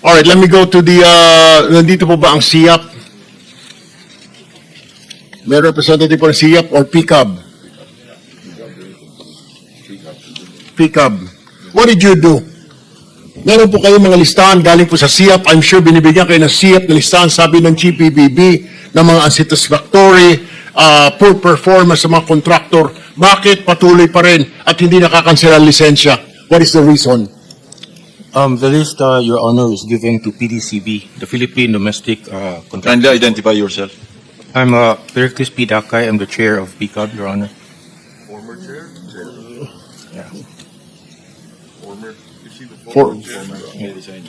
All right, let me go to the, uh, nandito po ba ang SIAP? May representative po ng SIAP or PCAB? PCAB. What did you do? Meron po kayo mga listahan galing po sa SIAP. I'm sure binibigyan kayo ng SIAP na listahan, sabi ng GPBB, ng mga unsatisfactory, uh, poor performance sa mga kontraktor. Bakit patuloy pa rin at hindi nakakansela lisensya? What is the reason? Um, the list, uh, Your Honor, is given to PDCB, the Philippine Domestic uh, Contract. Kindly identify yourself. I'm uh, Pericles P. Dakay. I'm the chair of PCOB, Your Honor. Former chair? Yeah. Former, you see the former For, chair? May resign.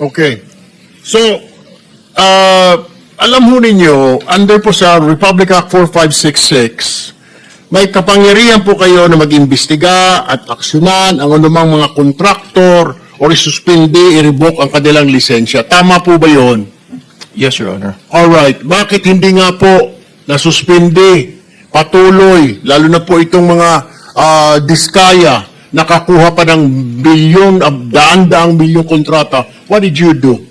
Okay. So, uh, alam ho ninyo, under po sa Republic Act 4566, may kapangyarihan po kayo na mag-imbestiga at aksyonan ang anumang mga kontraktor o isuspindi, i-revoke ang kanilang lisensya. Tama po ba yon? Yes, Your Honor. Alright, bakit hindi nga po nasuspindi, patuloy, lalo na po itong mga ah, diskaya, nakakuha pa ng bilyon, ah, daan-daang bilyong kontrata. What did you do?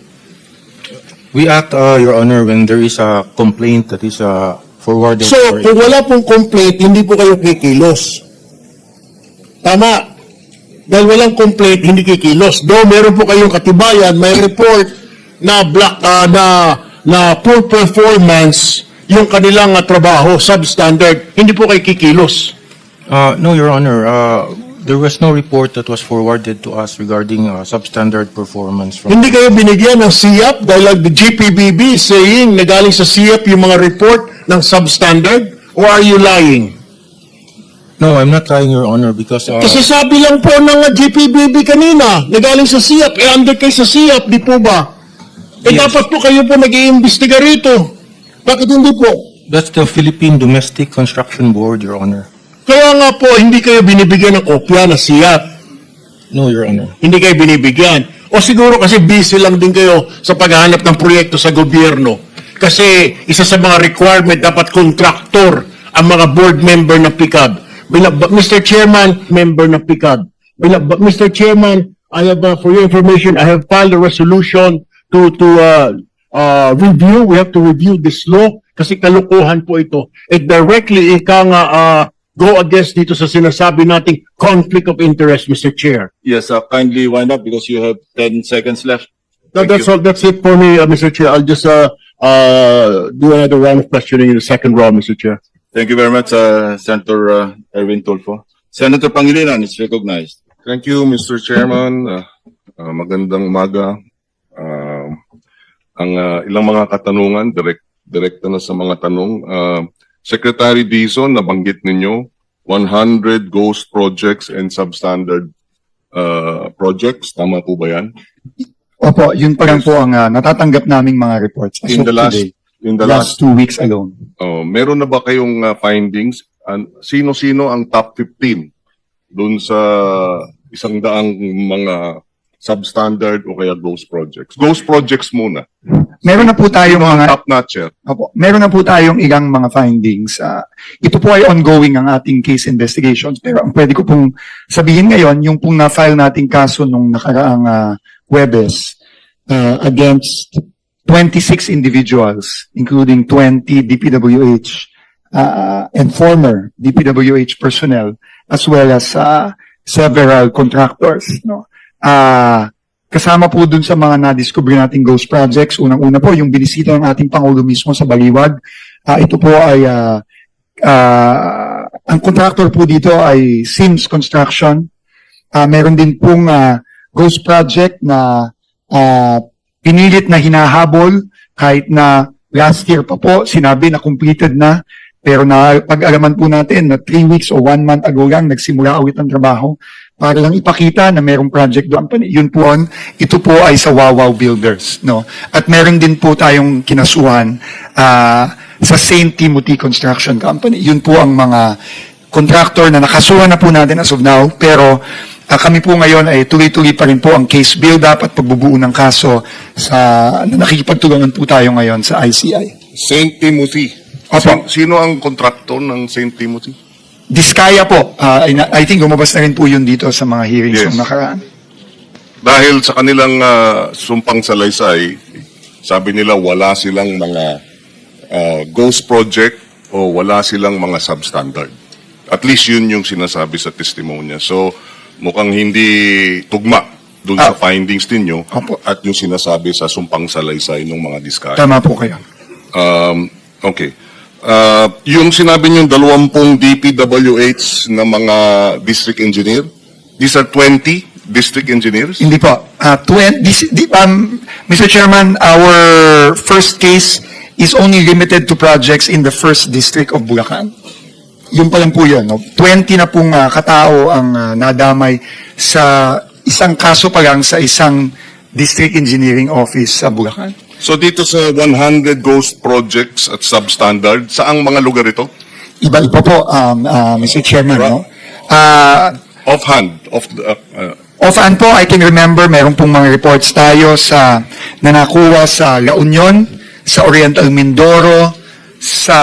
We act, uh, Your Honor, when there is a complaint that is uh, forwarded. So, for- kung wala pong complaint, hindi po kayo kikilos. Tama. Dahil walang complaint, hindi kikilos. Do meron po kayong katibayan, may report na black ah, na na poor performance yung kanilang ah, trabaho, substandard, hindi po kayo kikilos. Uh, no, Your Honor. Uh, there was no report that was forwarded to us regarding uh, substandard performance from. Hindi kayo binigyan ng SIAP dahil like the GPBB saying na galing sa SIAP yung mga report ng substandard? Or are you lying? No, I'm not lying, Your Honor, because uh, Kasi sabi lang po ng GPBB kanina, na galing sa SIAP, eh under kayo sa SIAP, di po ba? Eh Yes. dapat po kayo po nag-iimbestiga rito. Bakit hindi po? that's the Philippine Domestic Construction Board, Your Honor. Kaya nga po, hindi kayo binibigyan ng kopya na SIAP. No, Your Honor. Hindi kayo binibigyan. O siguro kasi busy lang din kayo sa paghahanap ng proyekto sa gobyerno. Kasi isa sa mga requirement, dapat contractor ang mga board member ng PICAB. But Mr. Chairman, member ng PICAB. But Mr. Chairman, I have, uh, for your information, I have filed a resolution to, to, uh, uh, review, we have to review this law kasi kalukuhan po ito. It directly ika nga, uh, go against dito sa sinasabi nating conflict of interest, Mr. Chair. Yes, uh, kindly wind up because you have 10 seconds left. Thank that's you. all, that's it for me, uh, Mr. Chair. I'll just, uh, uh, do another round of questioning in the second round, Mr. Chair. Thank you very much, uh, Senator uh, Erwin Tulfo. Senator Pangilinan is recognized. Thank you, Mr. Chairman. Uh, uh, magandang umaga. Uh, ang uh, ilang mga katanungan, direct, direkta na sa mga tanong. Uh, Secretary Dizon, nabanggit ninyo, 100 ghost projects and substandard uh, projects. Tama po ba yan? Opo, yun pa lang po ang ah, natatanggap naming mga reports as In of the last, today. in the last last, two weeks alone. oh, meron na ba kayong uh, findings? An- Sino-sino ang top 15 doon sa isang daang mga substandard o kaya ghost projects? Ghost projects muna. Meron na po tayong mga Top notcher. Opo, meron na po tayong ilang mga findings. Ah, ito po ay ongoing ang ating case investigations. Pero ang pwede ko pong sabihin ngayon, yung pong na-file nating kaso nung nakaraang ah, Webes ah, against 26 individuals, including 20 DPWH ah, and former DPWH personnel, as well as ah, several contractors. No? Ah, Kasama po dun sa mga na-discover nating ghost projects, unang-una po yung binisita ng ating Pangulo mismo sa Baliwag. Ah, ito po ay, ah, ah, ang contractor po dito ay Sims Construction. Ah, meron din pong ah, ghost project na ah, pinilit na hinahabol kahit na last year pa po sinabi na completed na pero na pag-alaman po natin na three weeks o one month ago lang nagsimula ulit ang trabaho para lang ipakita na merong project doon. Yun po, on, ito po ay sa Wawaw Builders. No? At meron din po tayong kinasuhan ah, sa St. Timothy Construction Company. Yun po ang mga contractor na nakasuhan na po natin as of now. Pero ah, kami po ngayon ay tuloy-tuloy pa rin po ang case build-up at pagbubuo ng kaso sa na nakikipagtulungan po tayo ngayon sa ICI. St. Timothy. Opo. Si- Sino ang kontraktor ng St. Timothy? Diskaya po. Ah, I, I think lumabas na rin po yun dito sa mga hearings Yes. nung nakaraan. dahil sa kanilang ah, sumpang salaysay, sabi nila wala silang mga ah, ghost project o wala silang mga substandard. At least yun yung sinasabi sa testimonya. So, mukhang hindi tugma dun sa Ah. findings ninyo Opo. at yung sinasabi sa sumpang salaysay ng mga diskaya. Tama po kayo. Um, okay. Uh, yung sinabi niyo dalawampung DPWH na mga district engineer, these are 20 district engineers? Hindi po. Uh, 20, this, di, um, Mr. Chairman, our first case is only limited to projects in the first district of Bulacan. Yun pa lang po yun. No? 20 na pong ah, katao ang ah, nadamay sa isang kaso pa lang sa isang district engineering office sa Bulacan. So dito sa 100 ghost projects at substandard, saang mga lugar ito? Iba-iba po, um, ah, Mr. Chairman. No? Ah, Offhand, off the, uh, uh, Offhand po, I can remember, meron pong mga reports tayo sa na nakuha sa La Union, sa Oriental Mindoro, sa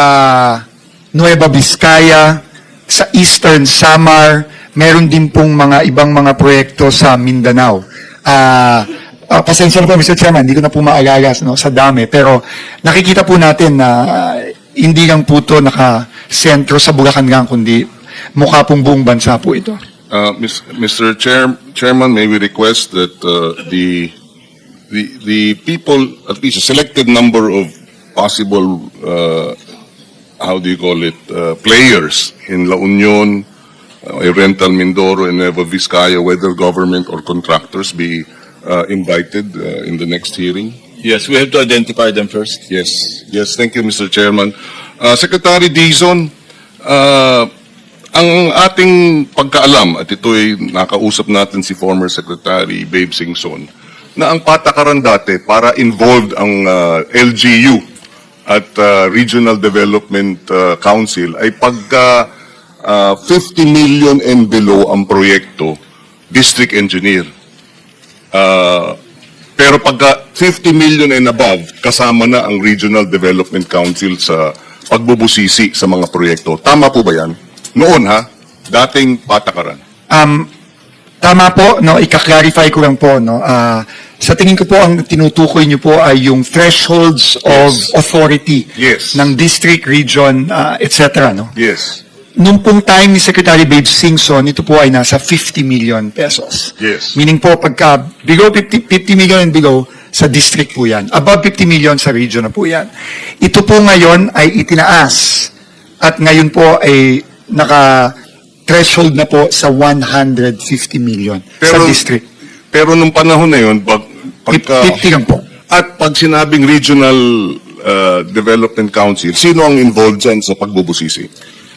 Nueva Vizcaya, sa Eastern Samar, meron din pong mga ibang mga proyekto sa Mindanao. Ah, ah, pasensya na po, Mr. Chairman, hindi ko na po maalala no, sa dami, pero nakikita po natin na ah, hindi lang po ito nakasentro sa Bulacan lang, kundi mukha pong buong bansa po ito. uh, Mis- Mr. Chair, Chairman, may we request that uh, the, the, the people, at least a selected number of possible, uh, how do you call it, uh, players in La Union, uh, Oriental Mindoro, and Nueva Vizcaya, whether government or contractors, be uh, invited uh, in the next hearing? Yes, we have to identify them first. Yes, yes, thank you, Mr. Chairman. Uh, Secretary Dizon, uh, ang ating pagkaalam, at ito'y nakausap natin si former Secretary Babe Singson, na ang patakaran dati para involved ang uh, LGU at uh, Regional Development uh, Council ay pagka uh, 50 million and below ang proyekto, district engineer. Uh, pero pagka 50 million and above, kasama na ang Regional Development Council sa pagbubusisi sa mga proyekto. Tama po ba yan? Noon ha, dating patakaran. Um, tama po, no, ika-clarify ko lang po, no. ah, sa tingin ko po, ang tinutukoy niyo po ay yung thresholds of Yes. authority Yes. ng district, region, ah, etc. No? Yes, Nung pong time ni Secretary Babe Singson, ito po ay nasa 50 million pesos. yes. Meaning po, pagka below 50, 50 million and below, sa district po yan. Above 50 million sa region na po yan. Ito po ngayon ay itinaas. At ngayon po ay naka-threshold na po sa 150 million sa Pero- district. Pero nung panahon na yun, pag, pagka, 50 lang po. at pag sinabing Regional uh, Development Council, sino ang involved dyan sa pagbubusisi?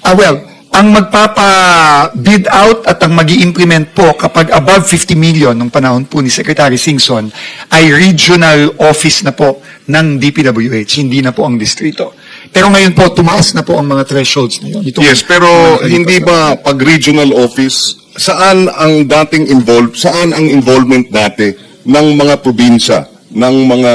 Ah, well, ang magpapa-bid out at ang mag implement po kapag above 50 million nung panahon po ni Secretary Singson ay regional office na po ng DPWH, hindi na po ang distrito. Pero ngayon po, tumaas na po ang mga thresholds na yun. Itong- Yes, pero hindi ba pag regional office, saan ang dating involved, saan ang involvement dati ng mga probinsya, ng mga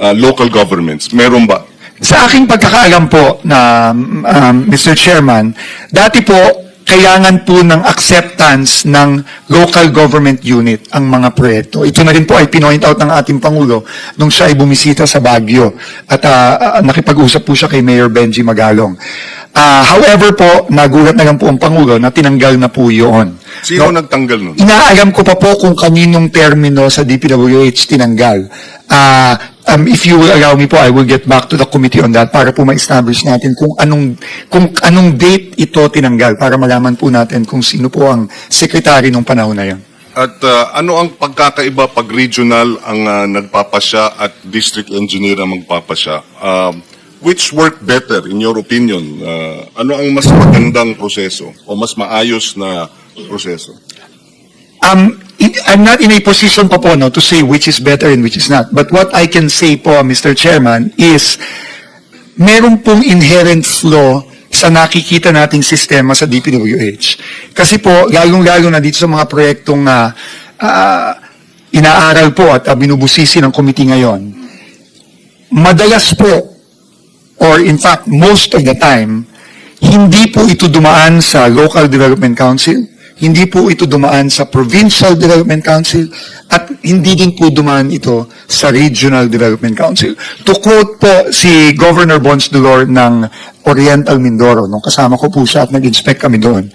uh, local governments? Meron ba? Sa aking pagkakaalam po na um, Mr. Chairman, dati po kailangan po ng acceptance ng local government unit ang mga proyekto. Ito na rin po ay pinoint out ng ating Pangulo nung siya ay bumisita sa Baguio at ah, nakipag-usap po siya kay Mayor Benji Magalong. Ah, however po, nagulat na lang po ang Pangulo na tinanggal na po yun. Sino No? nagtanggal nun? Inaalam ko pa po kung kaninong termino sa DPWH tinanggal. Ah, um, if you will allow me po, I will get back to the committee on that para po ma-establish natin kung anong kung anong date ito tinanggal para malaman po natin kung sino po ang secretary nung panahon na yon. At uh, ano ang pagkakaiba pag regional ang uh, nagpapasya at district engineer ang magpapasya? Um, which work better in your opinion? Uh, ano ang mas magandang proseso o mas maayos na proseso? Um, I'm not in a position pa po no, to say which is better and which is not. But what I can say po, Mr. Chairman, is meron pong inherent flaw sa nakikita nating sistema sa DPWH. Kasi po, lalong-lalo na dito sa mga proyektong ah, ah, inaaral po at ah, binubusisi ng committee ngayon, madalas po, or in fact, most of the time, hindi po ito dumaan sa Local Development Council, hindi po ito dumaan sa Provincial Development Council at hindi din po dumaan ito sa Regional Development Council. To quote po si Governor Bons Dolor ng Oriental Mindoro, nung kasama ko po siya at nag-inspect kami doon,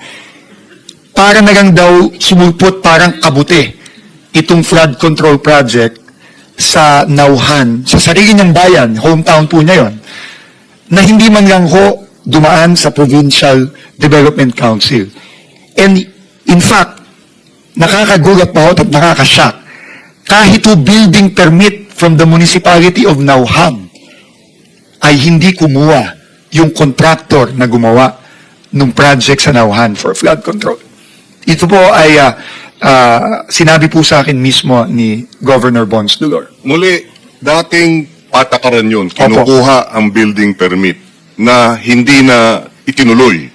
para na lang daw sumulpot parang kabute itong flood control project sa Nauhan, sa sarili niyang bayan, hometown po niya yon, na hindi man lang ho dumaan sa Provincial Development Council. And in fact, nakakagulat pa at nakakashock. Kahit ho building permit from the municipality of Nauhan ay hindi kumuha yung contractor na gumawa ng project sa Nauhan for flood control. Ito po ay ah, ah, sinabi po sa akin mismo ni Governor Bons Dulor. Muli, dating patakaran yun, kinukuha ang building permit na hindi na itinuloy.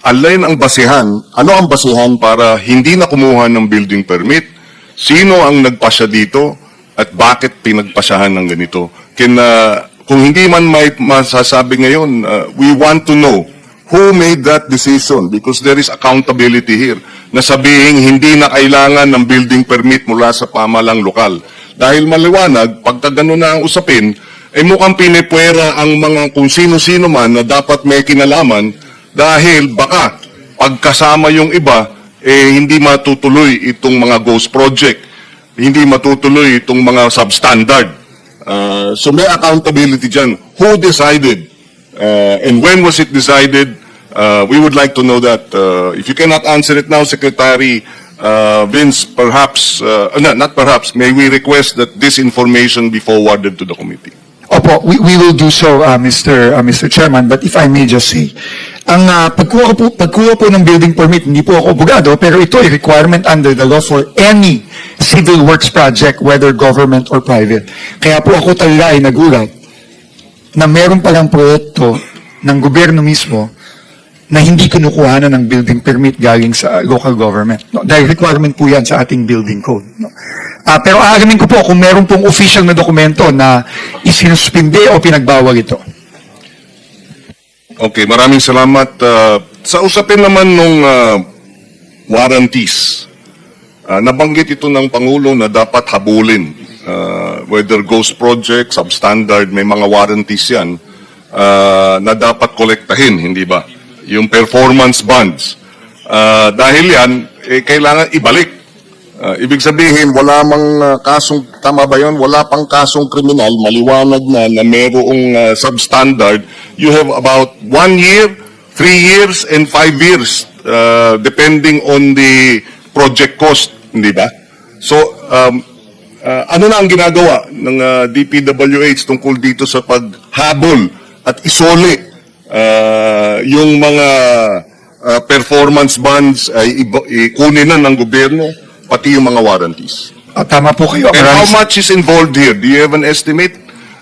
Alain ang basihan, ano ang basihan para hindi na kumuha ng building permit? Sino ang nagpasya dito at bakit pinagpasyahan ng ganito? Kina, kung hindi man may masasabi ngayon, uh, we want to know who made that decision because there is accountability here na sabihin hindi na kailangan ng building permit mula sa pamalang lokal. Dahil maliwanag, pagka gano'n na ang usapin, eh mukhang pinipwera ang mga kung sino-sino man na dapat may kinalaman dahil baka pagkasama yung iba, eh hindi matutuloy itong mga ghost project, hindi matutuloy itong mga substandard. Uh, so may accountability dyan. Who decided? Uh, and when was it decided? Uh, we would like to know that. Uh, if you cannot answer it now, Secretary uh, Vince, perhaps, uh, no, not perhaps, may we request that this information be forwarded to the committee? Opo, we, we will do so, uh, Mr. uh, Mr. Chairman, but if I may just say, ang uh, pagkuha, po, pagkuha po ng building permit, hindi po ako abogado, pero ito ay requirement under the law for any civil works project, whether government or private. Kaya po ako talaga ay nagulat na meron palang proyekto ng gobyerno mismo na hindi kinukuha na ng building permit galing sa local government. No? Dahil requirement po yan sa ating building code. No? Ah, pero aalamin ko po kung meron pong official na dokumento na isinuspinde o pinagbawal ito. Okay, maraming salamat. Uh, sa usapin naman nung uh, warranties, uh, nabanggit ito ng Pangulo na dapat habulin. Uh, whether ghost project, substandard, may mga warranties yan uh, na dapat kolektahin, hindi ba? Yung performance bonds. Uh, dahil yan, eh, kailangan ibalik. Uh, ibig sabihin, wala mang uh, kasong, tama ba yun? Wala pang kasong kriminal, maliwanag na na merong uh, substandard. You have about one year, three years, and five years, uh, depending on the project cost, hindi ba? So, um, uh, ano na ang ginagawa ng uh, DPWH tungkol dito sa paghabol at isole uh, yung mga uh, performance bonds ay ikunin na ng gobyerno, pati yung mga warranties. Ah, tama po kayo. And how Maraming- much is involved here? Do you have an estimate?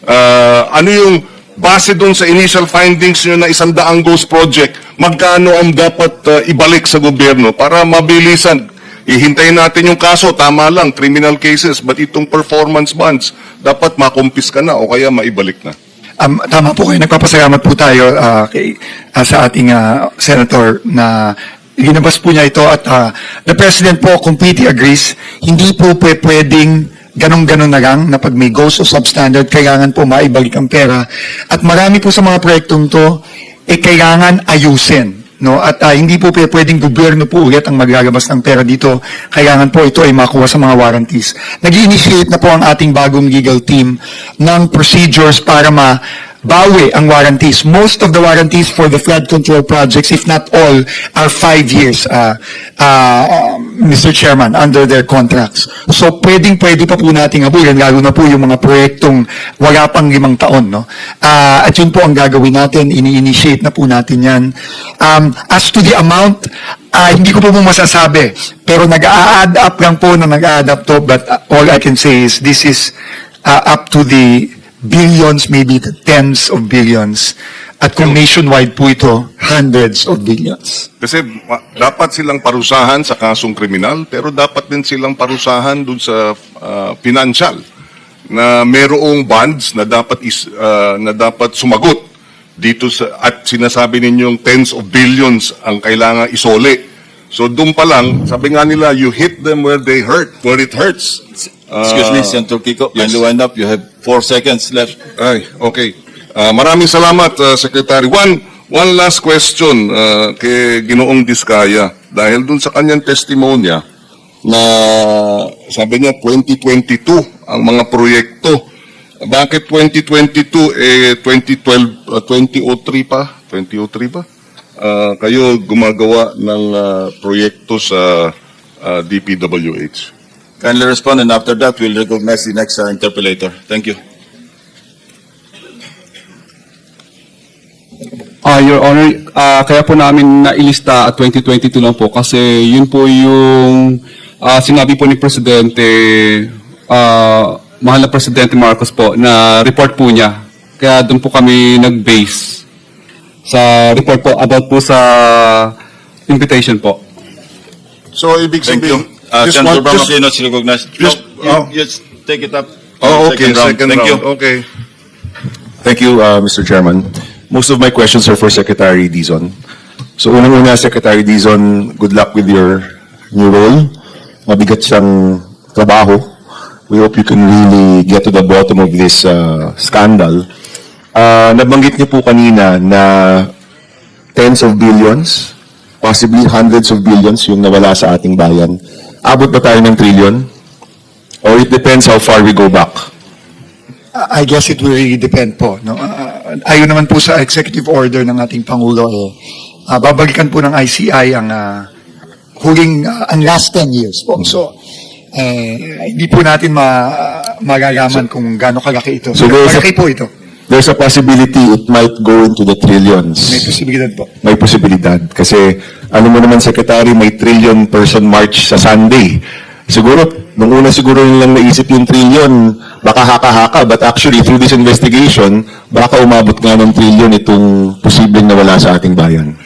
Uh, ano yung base doon sa initial findings nyo na isang daang ghost project, magkano ang dapat uh, ibalik sa gobyerno para mabilisan? Ihintayin natin yung kaso, tama lang, criminal cases, but itong performance bonds, dapat makumpis ka na o kaya maibalik na. Um, tama po kayo. Nagpapasalamat po tayo ah, kay, ah, sa ating ah, senator na ginabas po niya ito at ah, the president po completely agrees. Hindi po pwe- pwedeng ganong-ganon na lang na pag may goals o substandard, kailangan po maibalik ang pera. At marami po sa mga proyektong to, eh kailangan ayusin. No? At ah, hindi po pwe- pwedeng gobyerno po ulit ang maglalabas ng pera dito. Kailangan po ito ay makuha sa mga warranties. Nag-initiate na po ang ating bagong legal team ng procedures para ma bawi ang warranties. Most of the warranties for the flood control projects, if not all, are five years, uh, uh, Mr. Chairman, under their contracts. So, pwedeng-pwede pa po nating habulin, lalo na po yung mga proyektong wala pang limang taon. No? Ah, at yun po ang gagawin natin, ini-initiate na po natin yan. Um, as to the amount, ah, hindi ko po po masasabi, pero nag-a-add up lang po na nag-a-add up to, but uh, all I can say is this is uh, up to the billions, maybe the tens of billions. At kung nationwide po ito, hundreds of billions. Kasi ma- dapat silang parusahan sa kasong kriminal, pero dapat din silang parusahan dun sa ah, financial na merong bonds na dapat is, ah, na dapat sumagot dito sa at sinasabi ninyong tens of billions ang kailangan isole So doon pa lang, sabi nga nila, you hit them where they hurt, where it hurts. Excuse me, Ah, Senator Kiko. yes. Kindly wind up. You have four seconds left. Ay, okay. Ah, maraming salamat, ah, Secretary. One, one last question ah, kay Ginoong Diskaya. Dahil dun sa kanyang testimonya na sabi niya 2022 ang mga proyekto. Bakit 2022 eh 2012 ah, 2003 pa? 2003 pa? Ah, kayo gumagawa ng ah, proyekto sa ah, DPWH. Kindly respond and after that, we'll recognize the next uh, interpellator. Thank you. Ah, Your Honor, ah, kaya po namin nailista at 2022 lang po kasi yun po yung ah, sinabi po ni Presidente, ah, mahal na Presidente Marcos po, na report po niya. Kaya doon po kami nag-base sa report po about po sa invitation po. So, ibig Thank sabihin, you. Uh, just Senator want- just- Bramacino is recognized. just- No, you oh. just take it up. Oh, okay, second Thank you. round. Okay. Thank you, uh, Mr. Chairman. Most of my questions are for Secretary Dizon. So unang-una, Secretary Dizon, good luck with your new role. Mabigat siyang trabaho. We hope you can really get to the bottom of this uh, scandal. Uh, nabanggit niyo po kanina na tens of billions, possibly hundreds of billions yung nawala sa ating bayan. Abot ba tayo ng trillion? Or it depends how far we go back? I guess it will really depend po. No? Ah, ayon naman po sa executive order ng ating Pangulo, eh, ah, babalikan po ng ICI ang ah, huling, ah, ang last 10 years po. So, eh, hindi po natin ma, magagaman kung gaano kalaki ito. So Malaki po ito. There's a possibility it might go into the trillions. May posibilidad po. May posibilidad. Kasi, alam mo naman, Secretary, may trillion person march sa Sunday. Siguro, nung una siguro nilang naisip yung trillion, baka haka-haka. But actually, through this investigation, baka umabot nga ng trillion itong posibleng nawala sa ating bayan.